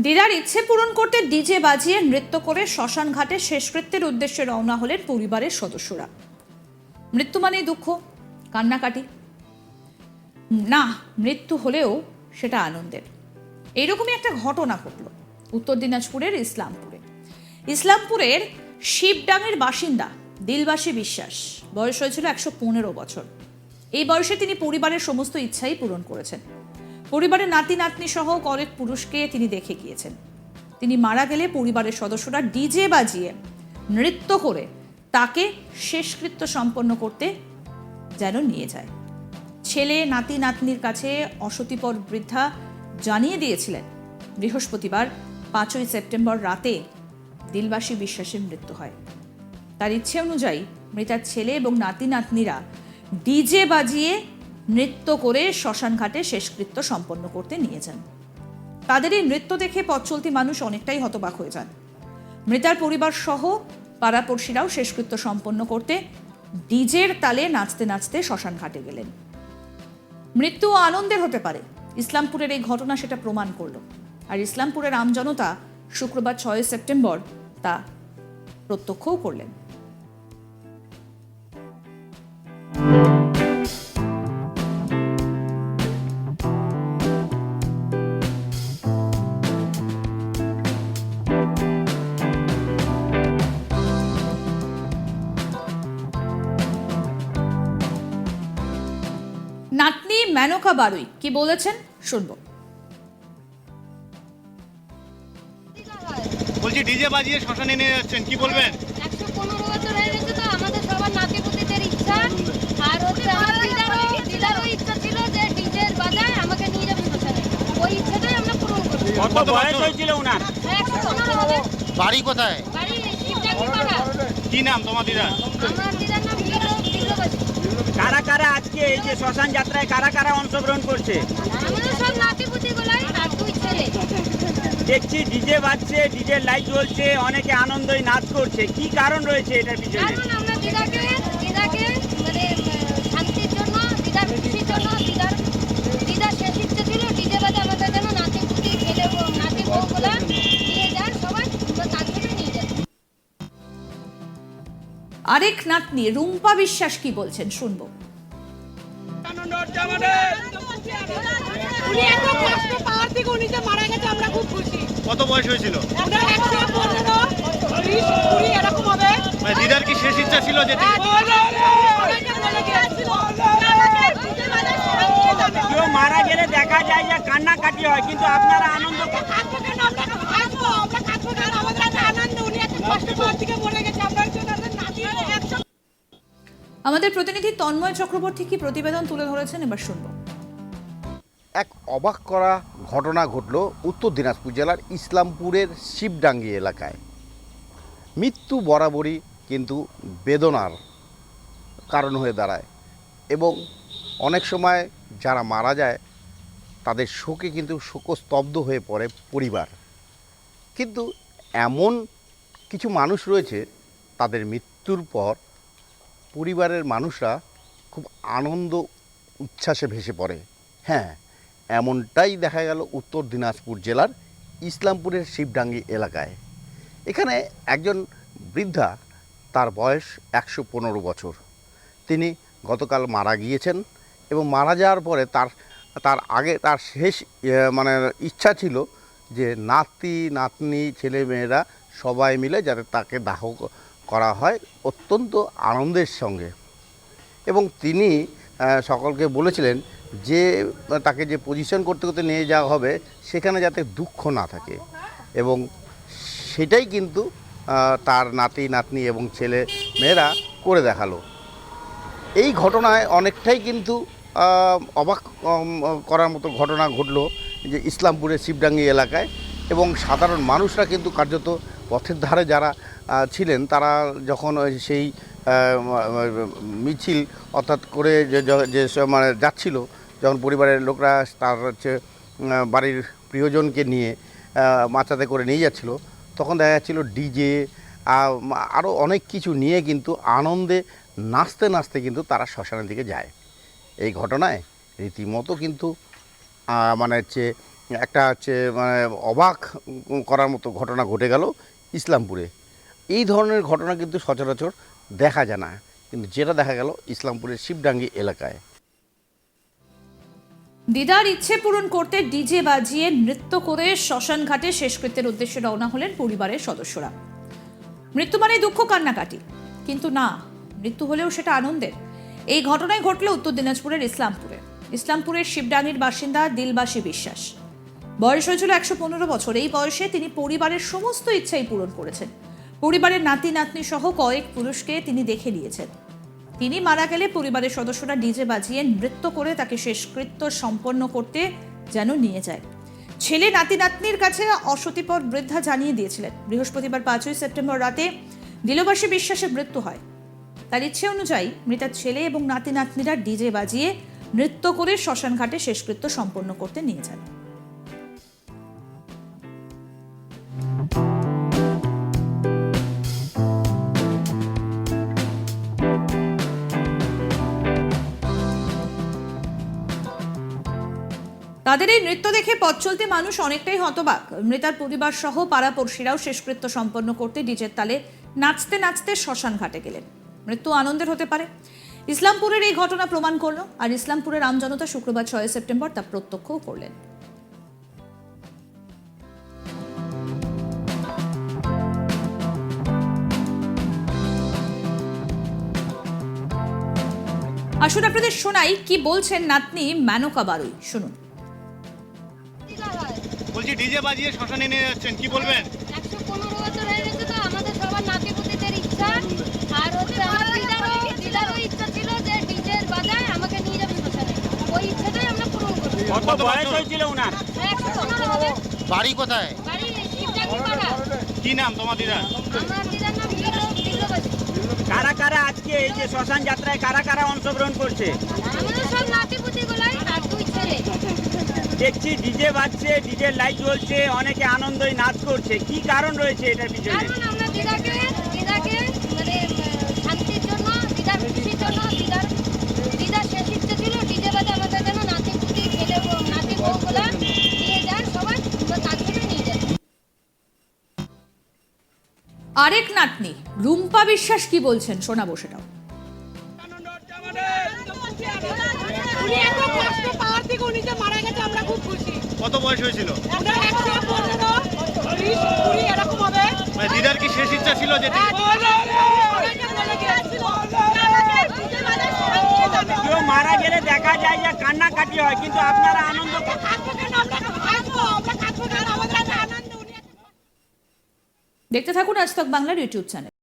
দিদার ইচ্ছে পূরণ করতে ডিজে বাজিয়ে নৃত্য করে শ্মশান ঘাটে শেষকৃত্যের উদ্দেশ্যে রওনা হলেন পরিবারের সদস্যরা। মৃত্যু মানেই দুঃখ, কান্নাকাটি। না, মৃত্যু হলেও সেটা আনন্দের। এইরকমই একটা ঘটনা ঘটল উত্তর দিনাজপুরের ইসলামপুরে। ইসলামপুরের শিবডাঙের বাসিন্দা দিলবাসী বিশ্বাস, বয়স হয়েছিল একশো পনেরো বছর। এই বয়সে তিনি পরিবারের সমস্ত ইচ্ছাই পূরণ করেছেন। পরিবারের নাতি নাতনি সহ কয়েক পুরুষকে তিনি দেখে গিয়েছেন। তিনি মারা গেলে পরিবারের সদস্যরা ডিজে বাজিয়ে নৃত্য করে তাকে শেষকৃত্য সম্পন্ন করতে যেন নিয়ে যায়। ছেলে, নাতি, নাতনির কাছে অসতিপর বৃদ্ধা জানিয়ে দিয়েছিলেন, বৃহস্পতিবার পাঁচই সেপ্টেম্বর রাতে দিলবাসী বিশ্বাসের মৃত্যু হয়। তার ইচ্ছে অনুযায়ী মৃতার ছেলে এবং নাতি নাতনিরা ডিজে বাজিয়ে নৃত্য করে শ্মশান ঘাটে শেষকৃত্য সম্পন্ন করতে নিয়ে যান। তাদের এই নৃত্য দেখে পথ চলতি মানুষ অনেকটাই হতবাক হয়ে যান। মৃতার পরিবার সহ পাড়াপড়শিরাও শেষকৃত্য সম্পন্ন করতে ডিজের তালে নাচতে নাচতে শ্মশান ঘাটে গেলেন। মৃত্যু আনন্দের হতে পারে। ইসলামপুরের এই ঘটনা সেটা প্রমাণ করল। আর ইসলামপুরের আমজনতা শুক্রবার ছয় সেপ্টেম্বর তা প্রত্যক্ষও করলেন। মেনকা বারুই। কি বলেছেন? শুনব। বলছি ডিজে বাজিয়ে শ্মশানে নিয়ে যাচ্ছেন কি বলবেন? একশো পনেরো বছর হয়ে গেছে তো আমাদের সবার নাতিপুতিদের ইচ্ছা। আর হচ্ছে আমার দিদারও দিদারও ইচ্ছা ছিল যে ডিজের বাজায় আমাকে নিয়ে যাবে শ্মশানে। ওই ইচ্ছাটাই আমরা পূরণ করছি কত বয়স হয়েছিল ওনার? একশো পনেরো হবে। বাড়ি কোথায়? বাড়ি কি নাম তোমার দিদা আমার দিদার নাম কারা কারা আজকে এই যে শ্মশান যাত্রায় কারা কারা অংশগ্রহণ করছে? দেখছি ডিজে বাজছে ডিজে লাইট জ্বলছে অনেকে আনন্দই নাচ করছে। কি কারণ রয়েছে এটার পিছনে? আরেক নাতনি রুম্পা বিশ্বাস কি বলছেন? শুনব। উনি এত কষ্ট পাওয়ার থেকে উনি যে মারা গেছে আমরা খুব খুশি। কত বয়স হয়েছিল? ওনার একশো পনেরো বিশ কুড়ি এরকম হবে। মানে দিদার কি শেষ ইচ্ছা ছিল যে। কেউ মারা গেলে দেখা যায় যে কান্নাকাটি হয় কিন্তু আপনারা আনন্দ আমরা কাঁদবো, আমরা কাঁদবো কেন? আমাদের একটা আনন্দ, উনি এত কষ্ট পাওয়ার থেকে মরে গেছে, আমরা হচ্ছে ওনাদের নাতি, একশো আমাদের প্রতিনিধি তন্ময় চক্রবর্তী কি প্রতিবেদন তুলে ধরেছেন, এবার শুনব। এক অবাক করা ঘটনা ঘটল উত্তর দিনাজপুর জেলার ইসলামপুরের শিবডাঙ্গি এলাকায়। মৃত্যু বরাবরই কিন্তু বেদনার কারণ হয়ে দাঁড়ায় এবং অনেক সময় যারা মারা যায়, তাদের শোকে কিন্তু শোকস্তব্ধ হয়ে পড়ে পরিবার। কিন্তু এমন কিছু মানুষ রয়েছে, তাদের মৃত্যুর পর পরিবারের মানুষরা খুব আনন্দ উচ্ছ্বাসে ভেসে পড়ে। হ্যাঁ এমনটাই দেখা গেল উত্তর দিনাজপুর জেলার ইসলামপুরের শিবডাঙ্গি এলাকায়। এখানে একজন বৃদ্ধা, তার বয়স একশো পনেরো বছর। তিনি গতকাল মারা গিয়েছেন এবং মারা যাওয়ার পরে তার তার আগে, তার শেষ মানে ইচ্ছা ছিল যে নাতি, নাতনি ছেলে মেয়েরা সবাই মিলে যাতে তাকে দাহ করা হয় অত্যন্ত আনন্দের সঙ্গে। এবং তিনি সকলকে বলেছিলেন যে, তাকে যে পজিশন করতে করতে নিয়ে যাওয়া হবে, সেখানে যাতে দুঃখ না থাকে। এবং সেটাই কিন্তু তার নাতি, নাতনি এবং ছেলে মেয়েরা করে দেখাল। এই ঘটনায় অনেকটাই কিন্তু অবাক করার মতো ঘটনা ঘটলো যে ইসলামপুরের শিবডাঙ্গি এলাকায়। এবং সাধারণ মানুষরা কিন্তু কার্যত পথের ধারে যারা ছিলেন, তারা যখন সেই মিছিল অর্থাৎ করে যে মানে যাচ্ছিল, যখন পরিবারের লোকরা তার হচ্ছে বাড়ির প্রিয়জনকে নিয়ে মাচাতে করে নিয়ে যাচ্ছিল, তখন দেখা যাচ্ছিল ডিজে আরও অনেক কিছু নিয়ে কিন্তু আনন্দে নাচতে নাচতে কিন্তু তারা শ্মশানের দিকে যায়। এই ঘটনায় রীতিমতো কিন্তু মানে হচ্ছে, একটা হচ্ছে মানে অবাক করার মতো ঘটনা ঘটে গেল ইসলামপুরে। এই ধরনের ঘটনা কিন্তু সচরাচর দেখা যায় না, কিন্তু যেটা দেখা গেল ইসলামপুরের শিবডাঙ্গি এলাকায়। দিদার ইচ্ছে পূরণ করতে ডিজে বাজিয়ে নৃত্য করে শ্মশান ঘাটে শেষকৃত্যের উদ্দেশ্যে রওনা হলেন পরিবারের সদস্যরা। মৃত্যু মানে দুঃখ কান্নাকাটি, কিন্তু না, মৃত্যু হলেও সেটা আনন্দের। এই ঘটনায় ঘটল উত্তর দিনাজপুরের ইসলামপুরে। ইসলামপুরের শিবডাঙ্গির বাসিন্দা দিলবাসী বিশ্বাস। বয়স হয়েছিল একশো পনেরো বছর। এই বয়সে তিনি পরিবারের সমস্ত ইচ্ছাই পূরণ করেছেন। পরিবারের নাতি নাতনি সহ কয়েক পুরুষকে তিনি দেখে নিয়েছেন। তিনি মারা গেলে পরিবারের সদস্যরা ডিজে বাজিয়ে নৃত্য করে তাকে শেষকৃত্য সম্পন্ন করতে যেন নিয়ে যায়। ছেলে নাতি নাতনির কাছে অসতিপর বৃদ্ধা জানিয়ে দিয়েছিলেন। বৃহস্পতিবার পাঁচই সেপ্টেম্বর রাতে দিলবাসী বিশ্বাসের মৃত্যু হয়। তার ইচ্ছে অনুযায়ী মৃতার ছেলে এবং নাতি নাতনিরা ডিজে বাজিয়ে নৃত্য করে শ্মশান ঘাটে শেষকৃত্য সম্পন্ন করতে নিয়ে যান। তাদের এই নৃত্য দেখে পথ চলতে মানুষ অনেকটাই হতবাক। মৃতার পরিবার সহ পাড়াপড়শিরাও শেষকৃত্য সম্পন্ন করতে ডিজের তালে নাচতে নাচতে শ্মশান ঘাটে গেলেন। মৃত্যু আনন্দের হতে পারে। ইসলামপুরের এই ঘটনা প্রমাণ করল, আর ইসলামপুরের আমজনতা শুক্রবার ছয় সেপ্টেম্বর তা প্রত্যক্ষও করলেন। আসুন আপনাদের শোনাই কি বলছেন নাতনি মেনকা বারুই। শুনুন। বলছি ডিজে বাজিয়ে শ্মশানে নিয়ে যাচ্ছেন কি বলবেন? একশো পনেরো বছর হয়ে গেছে তো আমাদের সবার নাতিপুতিদের ইচ্ছা। আর হচ্ছে আমার দিদারও দিদারও ইচ্ছা ছিল যে ডিজের বাজায় আমাকে নিয়ে যাবে শ্মশানে। ওই ইচ্ছাটাই আমরা পূরণ করব। কত কত বয়স হয়েছিল ওনার একশো পনেরো হবে। বাড়ি কোথায়? বাড়ি কি নাম তোমার দিদার আমার দিদার নাম বিল্ল বিল্লবাসী কারা কারা আজকে এই যে শ্মশান যাত্রায় কারা কারা অংশগ্রহণ করছে? আমাদের সব দুই ছেলে দেখছি ডিজে বাজছে ডিজে লাইট জ্বলছে অনেকে আনন্দই নাচ করছে। কি কারণ রয়েছে এটার পিছনে? কারণ আমরা দিদাকে দিদাকে মানে শান্তির জন্য দিদার খুশির জন্য দিদার দিদার শেষ ইচ্ছে ছিল ডিজে বাজে আমাদের যেন নাতি পুতি বউ- নাতি বউগুলা নিয়ে যান সবাই তার জন্য নিয়ে যাই। আরেক নাতনি রুম্পা বিশ্বাস কি বলছেন? শোনাবো সেটাও। উনি এত কষ্ট পাওয়ার থেকে উনি যে মারা গেছে আমরা খুব খুশি। কত বয়স হয়েছিল? এরকম হবে। মানে দিদার কি শেষ ইচ্ছা ছিল যে। কেউ মারা গেলে দেখা যায় যে কান্নাকাটি হয় কিন্তু আপনারা আনন্দ দেখতে থাকুন আজ তক বাংলার ইউটিউব চ্যানেল।